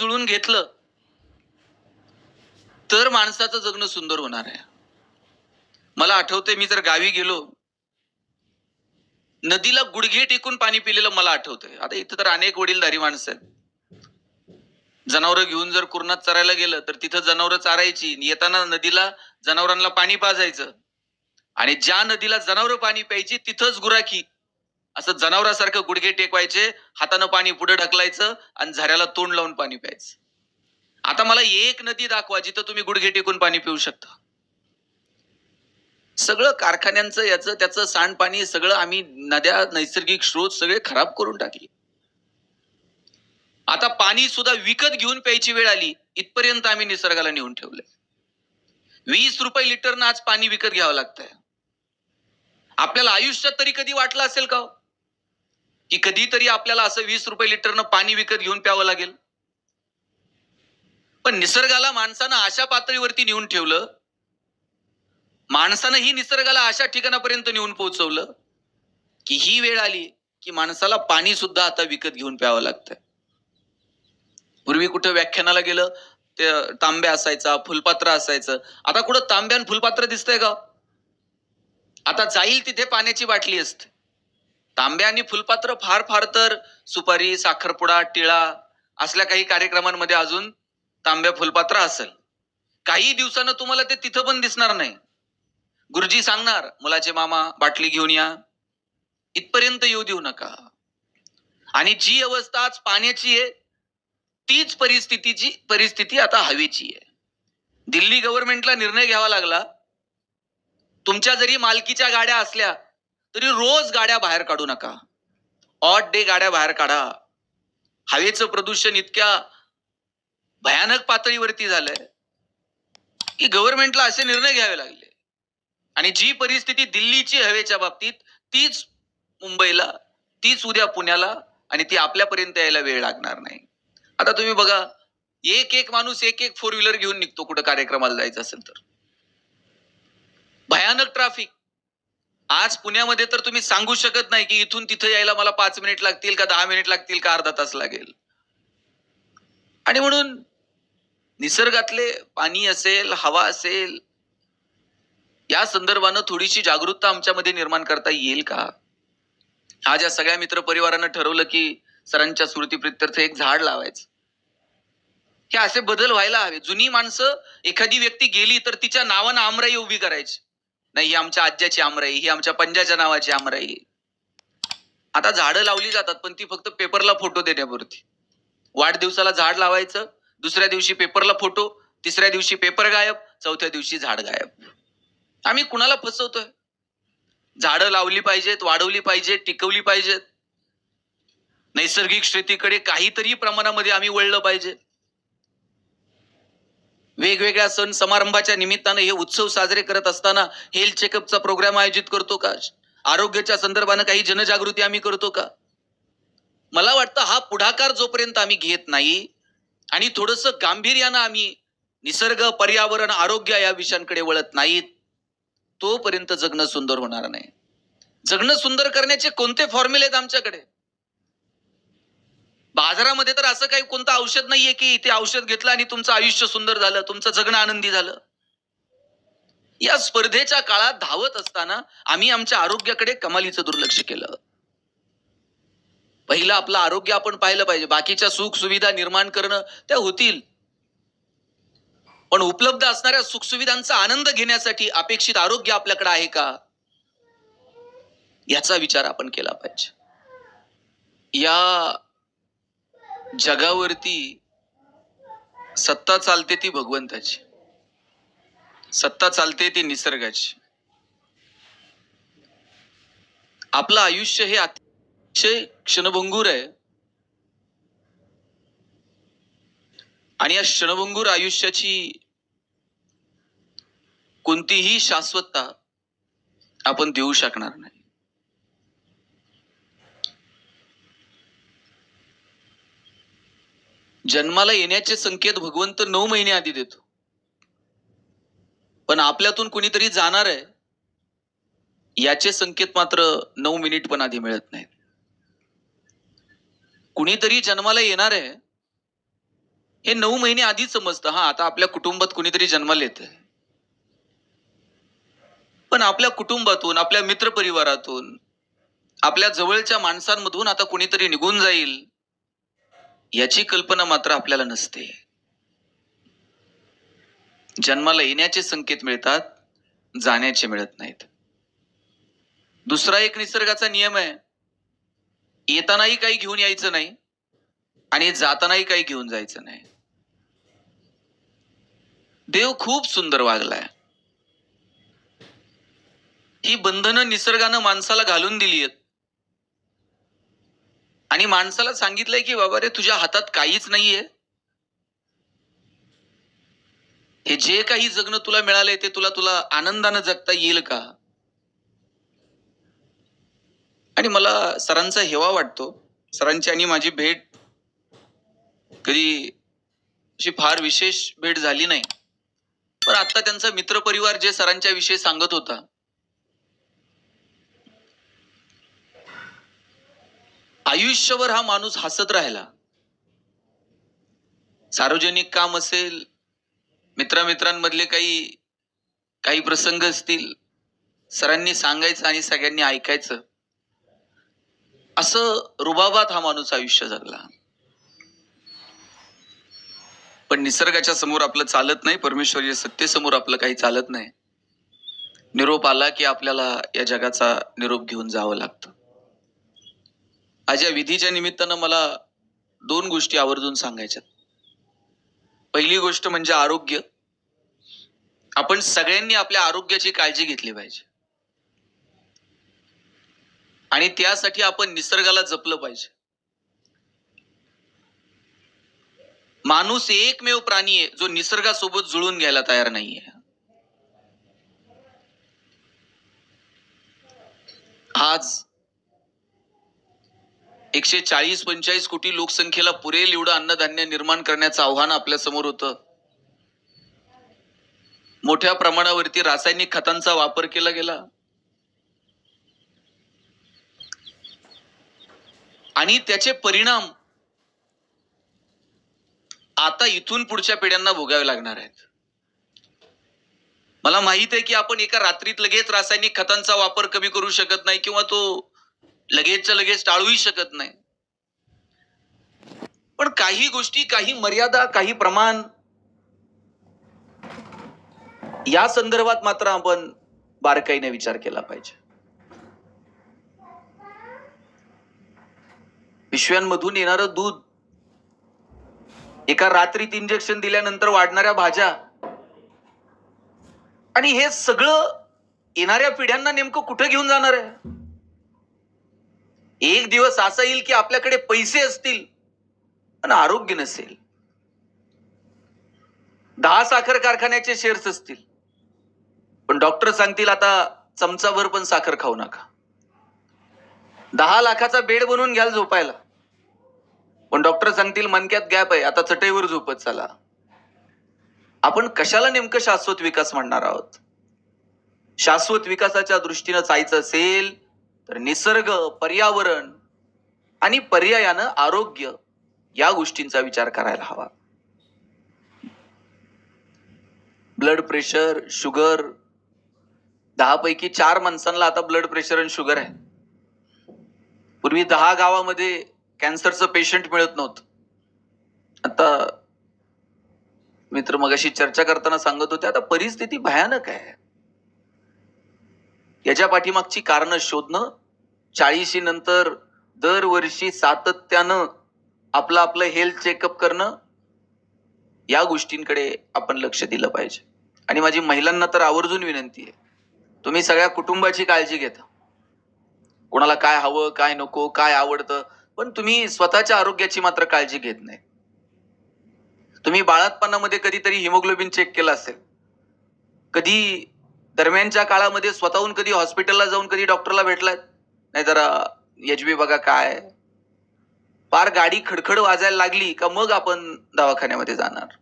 जुळून घेतलं तर माणसाचं जगणं सुंदर होणार आहे. मला आठवते मी जर गावी गेलो नदीला गुडघे टेकून पाणी पिलेलं मला आठवतंय. आता इथं तर अनेक वडीलधारी माणसं आहेत. जनावरं घेऊन जर कुरणात चरायला गेलं तर तिथं जनावरं चारायची आणि येताना नदीला जनावरांना पाणी पाजायचं. आणि ज्या नदीला जनावरं पाणी प्यायची तिथंच गुराखी असं जनावरासारखं गुडघे टेकवायचे हातानं पाणी पुढे ढकलायचं आणि झऱ्याला तोंड लावून पाणी प्यायचं. आता मला एक नदी दाखवा जिथं तुम्ही गुडघे टेकून पाणी पिऊ शकता. सगळं कारखान्यांचं याचं त्याचं सांडपाणी सगळं आम्ही नद्या नैसर्गिक स्रोत सगळे खराब करून टाकले. आता पाणी सुद्धा विकत घेऊन प्यायची वेळ आली इथपर्यंत आम्ही निसर्गाला नेऊन ठेवलंय. वीस रुपये लिटरनं आज पाणी विकत घ्यावं लागतंय. आपल्याला आयुष्यात तरी कधी वाटलं असेल का हो? की कधीतरी आपल्याला असं वीस रुपये लिटरनं पाणी विकत घेऊन प्यावं लागेल? पण निसर्गाला माणसानं अशा पातळीवरती नेऊन ठेवलं माणसानं ही निसर्गाला अशा ठिकाणापर्यंत नेऊन पोहोचवलं की ही वेळ आली की माणसाला पाणी सुद्धा आता विकत घेऊन प्यावं लागतंय. पूर्वी कुठं व्याख्यानाला गेलं ते तांब्या असायचा फुलपात्र असायचं. आता कुठं तांब्या आणि फुलपात्र दिसतंय का? आता जाईल तिथे पाण्याची बाटली असते. तांब्या आणि फुलपात्र फार फार तर सुपारी साखरपुडा टिळा असल्या काही कार्यक्रमांमध्ये अजून तांब्या फुलपात्र असेल. काही दिवसानं तुम्हाला ते तिथं पण दिसणार नाही. गुरुजी सांगणार मुलाचे मामा बाटली घेऊन या. इथपर्यंत येऊ देऊ नका. आणि जी अवस्था आज पाण्याची आहे तीच परिस्थितीची परिस्थिती आता हवेची आहे. दिल्ली गव्हर्नमेंटला निर्णय घ्यावा लागला. तुमच्या जरी मालकीच्या गाड्या असल्या तरी रोज गाड्या बाहेर काढू नका. ऑट डे गाड्या बाहेर काढा. हवेचं प्रदूषण इतक्या भयानक पातळीवरती झालंय की गव्हर्नमेंटला असे निर्णय घ्यावे लागले. आणि जी परिस्थिती दिल्लीची हवेच्या बाबतीत तीच मुंबईला तीच उद्या पुण्याला आणि ती आपल्यापर्यंत यायला वेळ लागणार नाही. आता तुम्ही बघा एक एक माणूस एक एक फोर व्हीलर घेऊन निघतो कुठं कार्यक्रमाला जायचं असेल तर. भयानक ट्राफिक आज पुण्यामध्ये तर तुम्ही सांगू शकत नाही की इथून तिथं यायला मला पाच मिनिट लागतील का दहा मिनिट लागतील का अर्धा तास लागेल. आणि म्हणून निसर्गातले पाणी असेल हवा असेल या संदर्भानं थोडीशी जागरूकता आमच्यामध्ये निर्माण करता येईल का? आज या सगळ्या मित्र परिवारानं ठरवलं की सरांच्या स्मृतीप्रित्यर्थ एक झाड लावायचं. हे असे बदल व्हायला हवे. जुनी माणसं एखादी व्यक्ती गेली तर तिच्या नावानं आमराई उभी करायची. नाही ही आमच्या आज्याची आमराई ही आमच्या पंजाच्या नावाची आमराई. आता झाडं लावली जातात पण ती फक्त पेपरला फोटो देण्यापुरती. वाढदिवसाला झाड लावायचं दुसऱ्या दिवशी पेपरला फोटो तिसऱ्या दिवशी पेपर गायब चौथ्या दिवशी झाड गायब. आम्ही कुणाला फसवतोय? झाडं लावली पाहिजेत वाढवली पाहिजेत टिकवली पाहिजेत. नैसर्गिक शेतीकडे काहीतरी प्रमाणामध्ये आम्ही वळलं पाहिजे. वेगवेगळ्या सण समारंभाच्या निमित्तानं हे उत्सव साजरे करत असताना हेल्थ चेकअपचा प्रोग्राम आयोजित करतो का? आरोग्याच्या संदर्भानं काही जनजागृती आम्ही करतो का? मला वाटतं हा पुढाकार जोपर्यंत आम्ही घेत नाही आणि थोडस गांभीर्यानं आम्ही निसर्ग पर्यावरण आरोग्य या विषयांकडे वळत नाहीत तोपर्यंत जगणं सुंदर होणार नाही. जगणं सुंदर करण्याचे कोणते फॉर्म्युले आहेत आमच्याकडे? बाजारामध्ये तर असं काही कोणतं औषध नाहीये की ते औषध घेतलं आणि तुमचं आयुष्य सुंदर झालं तुमचं जगणं आनंदी झालं. या स्पर्धेच्या काळात धावत असताना आम्ही आमच्या आरोग्याकडे कमालीचं दुर्लक्ष केलं. पहिलं आपलं आरोग्य आपण पाहिलं पाहिजे. बाकीच्या सुख सुविधा निर्माण करणं त्या होतील. पण उपलब्ध असणाऱ्या सुखसुविधांचा आनंद घेण्यासाठी अपेक्षित आरोग्य आपल्याकडे आहे का? याचा विचार आपण केला पाहिजे. या जगावरती सत्ता चालते ती भगवंताची. सत्ता चालते ती निसर्गाची. आपलं आयुष्य हे अतिशय क्षणभंगूर आहे. आणि या क्षणभंगूर आयुष्याची कोणतीही शाश्वतता आपण देऊ शकणार नाही. जन्माला येण्याचे संकेत भगवंत नऊ महिने आधी देतो. पण आपल्यातून कुणीतरी जाणार आहे याचे संकेत मात्र नऊ मिनिट पण आधी मिळत नाहीत. कुणीतरी जन्माला येणार आहे हे नऊ महिने आधीच समजतं. हा आता आपल्या कुटुंबात कुणीतरी जन्माला येत पण आपल्या कुटुंबातून आपल्या मित्रपरिवारातून आपल्या जवळच्या माणसांमधून आता कुणीतरी निघून जाईल. याची कल्पना मात्र आपल्याला नसते. जन्माला येण्याचे संकेत मिळतात जाण्याचे मिळत नाहीत. दुसरा एक निसर्गाचा नियम आहे. येतानाही काही घेऊन यायचं नाही आणि जातानाही काही घेऊन जायचं नाही. देव खूप सुंदर वागलाय. ही बंधनं निसर्गानं माणसाला घालून दिली आहेत आणि माणसाला सांगितलंय की बाबा रे तुझ्या हातात काहीच नाहीये. हे जे काही जगणं तुला मिळालंय ते तुला तुला आनंदानं जगता येईल का? आणि मला सरांचा हेवा वाटतो. सरांची आणि माझी भेट कधी अशी फार विशेष भेट झाली नाही. पण आता त्यांचा मित्रपरिवार जे सरांच्या विषयी सांगत होता आयुष्यभर हा माणूस हसत राहिला. सार्वजनिक काम असेल मित्रामित्रांमधले काही काही प्रसंग असतील सरांनी सांगायचं आणि सगळ्यांनी ऐकायचं. असं रुबाबात हा माणूस आयुष्य जगला. पण निसर्गाच्या समोर आपलं चालत नाही परमेश्वरीय सत्तेसमोर आपलं काही चालत नाही. निरोप आला की आपल्याला या जगाचा निरोप घेऊन जावं लागतं. आज या विधीच्या निमित्तानं मला दोन गोष्टी आवर्जून सांगायच्यात. पहिली गोष्ट म्हणजे आरोग्य. आपण सगळ्यांनी आपल्या आरोग्याची काळजी घेतली पाहिजे. आणि त्यासाठी आपण निसर्गाला जपलं पाहिजे. माणूस एकमेव प्राणी आहे जो निसर्गासोबत जुळून घ्यायला तयार नाहीये आज एकशे चाळीस पंचेचाळीस कोटी लोकसंख्येला पुरेल एवढं अन्नधान्य निर्माण करण्याचं आव्हान आपल्यासमोर होतं. मोठ्या प्रमाणावरती रासायनिक खतांचा वापर केला गेला. आणि त्याचे परिणाम आता इथून पुढच्या पिढ्यांना भोगावे लागणार आहेत. मला माहीत आहे की आपण एका रात्रीत लगेच रासायनिक खतांचा वापर कमी करू शकत नाही किंवा तो लगेचच्या लगेच टाळूही शकत नाही. पण काही गोष्टी काही मर्यादा काही प्रमाण या संदर्भात मात्र आपण बारकाईने विचार केला पाहिजे. पिशव्यांमधून येणारं दूध एका रात्रीत इंजेक्शन दिल्यानंतर वाढणाऱ्या भाज्या आणि हे सगळं येणाऱ्या पिढ्यांना नेमकं कुठं घेऊन जाणार आहे? एक दिवस असा येईल की आपल्याकडे पैसे असतील पण आरोग्य नसेल. दहा साखर कारखान्याचे शेअर्स असतील. पण डॉक्टर सांगतील आता चमचाभर पण साखर खाऊ नका. दहा लाखाचा बेड बनवून घ्याल झोपायला. पण डॉक्टर सांगतील मनक्यात गॅप आहे आता चटईवर झोपत चला. आपण कशाला नेमकं शाश्वत विकास म्हणणार आहोत? शाश्वत विकासाच्या दृष्टीनं जायचं असेल तर निसर्ग पर्यावरण आणि पर्यायानं आरोग्य या गोष्टींचा विचार करायला हवा. ब्लड प्रेशर शुगर दहा पैकी चार माणसांना आता ब्लड प्रेशर आणि शुगर आहे. पूर्वी दहा गावामध्ये कॅन्सरचं पेशंट मिळत नव्हतं. आता मित्र मगाशी चर्चा करताना सांगत होते आता परिस्थिती भयानक आहे. याच्या पाठीमागची कारणं शोधणं चाळीशी नंतर दरवर्षी सातत्यानं आपलं आपलं हेल्थ चेकअप करणं या गोष्टींकडे आपण लक्ष दिलं पाहिजे. आणि माझी महिलांना तर आवर्जून विनंती आहे तुम्ही सगळ्या कुटुंबाची काळजी घेता. कोणाला काय हवं काय नको काय आवडतं पण तुम्ही स्वतःच्या आरोग्याची मात्र काळजी घेत नाही. तुम्ही बाळातपणामध्ये कधीतरी हिमोग्लोबिन चेक केलं असेल कधी दरम्यानच्या काळामध्ये स्वतःहून कधी हॉस्पिटलला जाऊन कधी डॉक्टरला भेटलाय नाही एच बी बघा काय. फार गाडी खडखड वाजायला लागली का मग आपण दवाखान्यामध्ये जाणार?